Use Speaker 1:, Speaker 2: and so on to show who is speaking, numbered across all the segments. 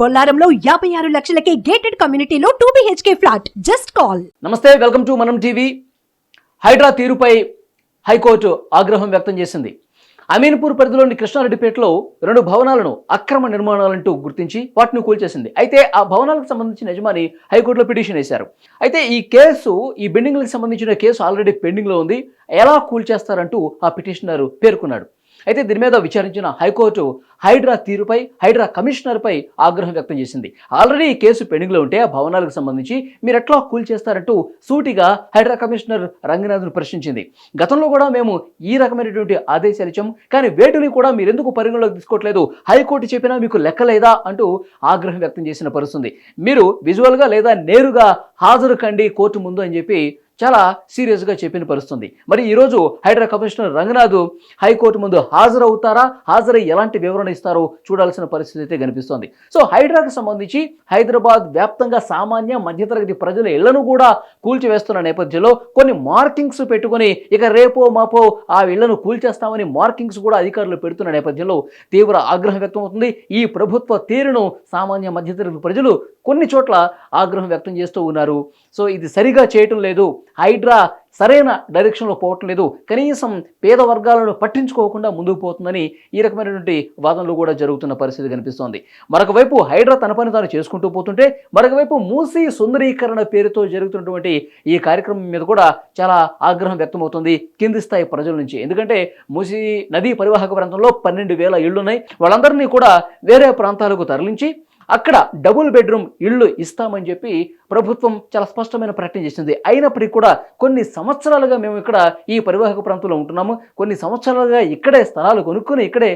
Speaker 1: బొల్లారంలో యాభై ఆరు లక్షలకే గేటెడ్ కమ్యూనిటీలో two BHK flat just call
Speaker 2: నమస్తే వెల్కమ్ టు మనం టీవీ హైడ్రా తీరుపై హైకోర్టు ఆగ్రహం వ్యక్తం చేసింది. అమీన్పూర్ పరిధిలోని కృష్ణారెడ్డిపేటలో రెండు భవనాలను అక్రమ నిర్మాణాలంటూ గుర్తించి వాటిని కూల్చేసింది. అయితే ఆ భవనాలకు సంబంధించిన యజమాని హైకోర్టులో పిటిషన్ వేశారు. అయితే ఈ కేసు ఈ బిల్డింగ్లకు సంబంధించిన కేసు ఆల్రెడీ పెండింగ్లో ఉంది. ఎలా కూల్చేస్తారంటూ ఆ పిటిషనర్ పేర్కొన్నాడు. అయితే దీని మీద విచారించిన హైకోర్టు హైడ్రా తీరుపై హైడ్రా కమిషనర్పై ఆగ్రహం వ్యక్తం చేసింది. ఆల్రెడీ ఈ కేసు పెండింగ్లో ఉంటే ఆ భవనాలకు సంబంధించి మీరు ఎట్లా కూల్ చేస్తారంటూ సూటిగా హైడ్రా కమిషనర్ రంగనాథ్ను ప్రశ్నించింది. గతంలో కూడా మేము ఈ రకమైనటువంటి ఆదేశాలు ఇచ్చాం కానీ వేటిని కూడా మీరు ఎందుకు పరిగణలోకి తీసుకోవట్లేదు? హైకోర్టు చెప్పినా మీకు లెక్కలేదా అంటూ ఆగ్రహం వ్యక్తం చేసిన పరుస్తుంది మీరు విజువల్గా లేదా నేరుగా హాజరు కండి కోర్టు ముందు అని చెప్పి చాలా సీరియస్గా చెప్పిన పరుస్తుంది మరి ఈరోజు హైడ్రా కమిషనర్ రంగనాథ్ హైకోర్టు ముందు హాజరవుతారా? హాజరై ఎలాంటి వివరణ ఇస్తారో చూడాల్సిన పరిస్థితి అయితే కనిపిస్తోంది. సో హైడ్రాకు సంబంధించి హైదరాబాద్ వ్యాప్తంగా సామాన్య మధ్యతరగతి ప్రజల ఇళ్ళను కూడా కూల్చివేస్తున్న నేపథ్యంలో కొన్ని మార్కింగ్స్ పెట్టుకొని ఇక రేపో మాపో ఆ ఇళ్ళను కూల్చేస్తామని మార్కింగ్స్ కూడా అధికారులు పెడుతున్న నేపథ్యంలో తీవ్ర ఆగ్రహం వ్యక్తమవుతుంది. ఈ ప్రభుత్వ తీరును సామాన్య మధ్యతరగతి ప్రజలు కొన్ని చోట్ల ఆగ్రహం వ్యక్తం చేస్తూ ఉన్నారు. సో ఇది సరిగా చేయటం లేదు. హైడ్రా సరైన డైరెక్షన్లో పోవటం లేదు. కనీసం పేద వర్గాలను పట్టించుకోకుండా ముందుకు పోతుందని ఈ రకమైనటువంటి వాదనలు కూడా జరుగుతున్న పరిస్థితి కనిపిస్తోంది. మరొక వైపు హైడ్రా తన పని తాను చేసుకుంటూ పోతుంటే మరొక వైపు మూసీ సుందరీకరణ పేరుతో జరుగుతున్నటువంటి ఈ కార్యక్రమం మీద కూడా చాలా ఆగ్రహం వ్యక్తమవుతుంది కింది స్థాయి ప్రజల నుంచి. ఎందుకంటే మూసీ నదీ పరివాహక ప్రాంతంలో పన్నెండు వేల ఇళ్ళున్నాయి వాళ్ళందరినీ కూడా వేరే ప్రాంతాలకు తరలించి అక్కడ డబుల్ బెడ్రూమ్ ఇళ్ళు ఇస్తామని చెప్పి ప్రభుత్వం చాలా స్పష్టమైన ప్రకటన చేసింది. అయినప్పటికీ కూడా కొన్ని సంవత్సరాలుగా మేము ఇక్కడ ఈ పరివాహక ప్రాంతంలో ఉంటున్నాము. కొన్ని సంవత్సరాలుగా ఇక్కడే స్థలాలు కొనుక్కొని ఇక్కడే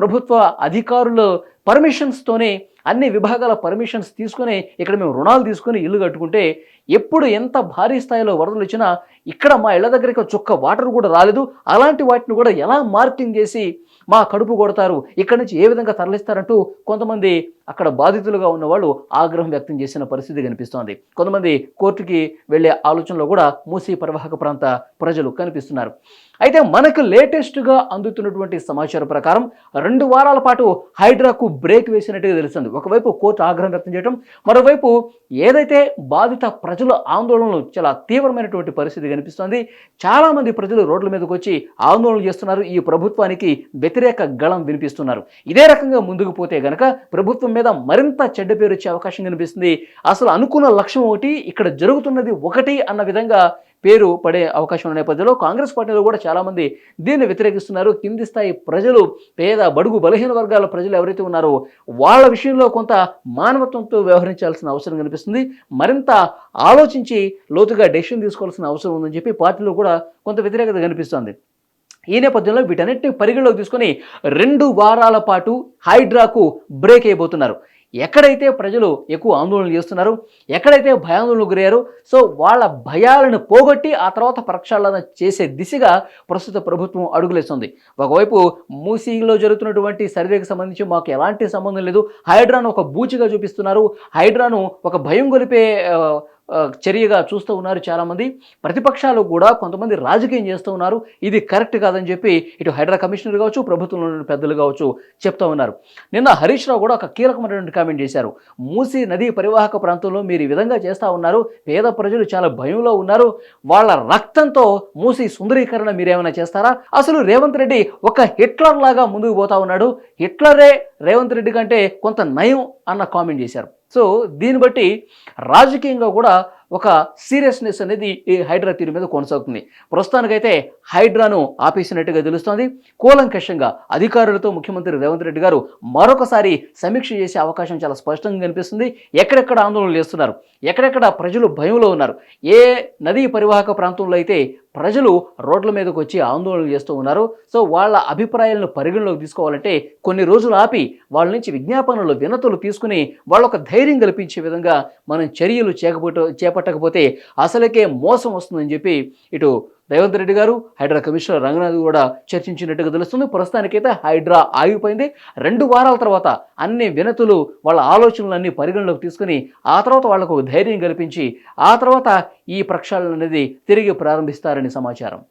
Speaker 2: ప్రభుత్వ అధికారులు పర్మిషన్స్తోనే అన్ని విభాగాల పర్మిషన్స్ తీసుకొని ఇక్కడ మేము రుణాలు తీసుకొని ఇల్లు కట్టుకుంటే ఎప్పుడు ఎంత భారీ స్థాయిలో వరదలు వచ్చినా ఇక్కడ మా ఇళ్ళ దగ్గరికి చుక్క వాటర్ కూడా రాలేదు. అలాంటి వాటిని కూడా ఎలా మార్కింగ్ చేసి మా కడుపు కొడతారు? ఇక్కడి నుంచి ఏ విధంగా తరలిస్తారంటూ కొంతమంది అక్కడ బాధితులుగా ఉన్న వాళ్ళు ఆగ్రహం వ్యక్తం చేసిన పరిస్థితి కనిపిస్తోంది. కొంతమంది కోర్టుకి వెళ్ళే ఆలోచనలో కూడా మూసీ పరివాహక ప్రాంత ప్రజలు కనిపిస్తున్నారు. అయితే మనకు లేటెస్ట్గా అందుతున్నటువంటి సమాచారం ప్రకారం రెండు వారాల పాటు హైడ్రాకు బ్రేక్ వేసినట్టుగా తెలుస్తుంది. ఒకవైపు కోర్టు ఆగ్రహం వ్యక్తం చేయడం మరోవైపు ఏదైతే బాధిత ప్రజల ఆందోళనలు చాలా తీవ్రమైనటువంటి పరిస్థితి కనిపిస్తోంది. చాలామంది ప్రజలు రోడ్ల మీదకి వచ్చి ఆందోళన చేస్తున్నారు. ఈ ప్రభుత్వానికి వ్యతిరేక గళం వినిపిస్తున్నారు. ఇదే రకంగా ముందుకు పోతే గనక ప్రభుత్వం మీద మరింత చెడ్డ పేరు వచ్చే అవకాశం కనిపిస్తుంది. అసలు అనుకున్న లక్ష్యం ఒకటి ఇక్కడ జరుగుతున్నది ఒకటి అన్న విధంగా పేరు పడే అవకాశం ఉన్న నేపథ్యంలో కాంగ్రెస్ పార్టీలో కూడా చాలామంది దీన్ని వ్యతిరేకిస్తున్నారు. కింది స్థాయి ప్రజలు పేద బడుగు బలహీన వర్గాల ప్రజలు ఎవరైతే ఉన్నారో వాళ్ళ విషయంలో కొంత మానవత్వంతో వ్యవహరించాల్సిన అవసరం కనిపిస్తుంది. మరింత ఆలోచించి లోతుగా డెసిషన్ తీసుకోవాల్సిన అవసరం ఉందని చెప్పి పార్టీలో కూడా కొంత వ్యతిరేకత కనిపిస్తోంది. ఈ నేపథ్యంలో వీటన్నిటిని పరిగణలోకి తీసుకొని రెండు వారాల పాటు హైడ్రాకు బ్రేక్ అయిపోతున్నారు. ఎక్కడైతే ప్రజలు ఎక్కువ ఆందోళన చేస్తున్నారు ఎక్కడైతే భయాందోళనకు గురయ్యారు సో వాళ్ళ భయాలను పోగొట్టి ఆ తర్వాత ప్రక్షాళన చేసే దిశగా ప్రస్తుత ప్రభుత్వం అడుగులేస్తుంది. ఒకవైపు మూసీలో జరుగుతున్నటువంటి సర్వేకి సంబంధించి మాకు ఎలాంటి సంబంధం లేదు. హైడ్రాను ఒక బూచిగా చూపిస్తున్నారు. హైడ్రాను ఒక భయం గొలిపే చర్యగా చూస్తూ ఉన్నారు చాలామంది. ప్రతిపక్షాలు కూడా కొంతమంది రాజకీయం చేస్తూ ఉన్నారు. ఇది కరెక్ట్ కాదని చెప్పి ఇటు హైడ్రా కమిషనర్ కావచ్చు ప్రభుత్వంలో పెద్దలు కావచ్చు చెప్తా ఉన్నారు. నిన్న హరీష్ రావు కూడా ఒక కీలకమైనటువంటి కామెంట్ చేశారు. మూసీ నదీ పరివాహక ప్రాంతంలో మీరు ఈ విధంగా చేస్తూ ఉన్నారు. పేద ప్రజలు చాలా భయంలో ఉన్నారు. వాళ్ళ రక్తంతో మూసీ సుందరీకరణ మీరేమైనా చేస్తారా? అసలు రేవంత్ రెడ్డి ఒక హిట్లర్ లాగా ముందుకు పోతా ఉన్నాడు. హిట్లరే రేవంత్ రెడ్డి కంటే కొంత నయం అన్న కామెంట్ చేశారు. సో దీన్ని బట్టి రాజకీయంగా కూడా ఒక సీరియస్నెస్ అనేది ఈ హైడ్రా తీరు మీద కొనసాగుతుంది. ప్రస్తుతానికైతే హైడ్రాను ఆపేసినట్టుగా తెలుస్తోంది. కూలంకషంగా అధికారులతో ముఖ్యమంత్రి రేవంత్ రెడ్డి గారు మరొకసారి సమీక్ష చేసే అవకాశం చాలా స్పష్టంగా కనిపిస్తుంది. ఎక్కడెక్కడ ఆందోళనలు చేస్తున్నారు? ఎక్కడెక్కడ ప్రజలు భయంలో ఉన్నారు? ఏ నదీ పరివాహక ప్రాంతంలో అయితే ప్రజలు రోడ్ల మీదకు వచ్చి ఆందోళనలు చేస్తూ ఉన్నారు? సో వాళ్ళ అభిప్రాయాలను పరిగణలోకి తీసుకోవాలంటే కొన్ని రోజులు ఆపి వాళ్ళ నుంచి విజ్ఞాపనలు వినతులు తీసుకుని వాళ్ళొక ధైర్యం కల్పించే విధంగా మనం చర్యలు చేపట్ట పట్టకపోతే అసలుకే మోసం వస్తుందని చెప్పి ఇటు రేవంత్ రెడ్డి గారు హైడ్రా కమిషనర్ రంగనాథ్ కూడా చర్చించినట్టుగా తెలుస్తుంది. ప్రస్తుతానికైతే హైడ్రా ఆగిపోయింది. రెండు వారాల తర్వాత అన్ని వినతులు వాళ్ళ ఆలోచనలన్నీ పరిగణలోకి తీసుకుని ఆ తర్వాత వాళ్ళకు ధైర్యం కల్పించి ఆ తర్వాత ఈ ప్రక్షాళన అనేది తిరిగి ప్రారంభిస్తారని సమాచారం.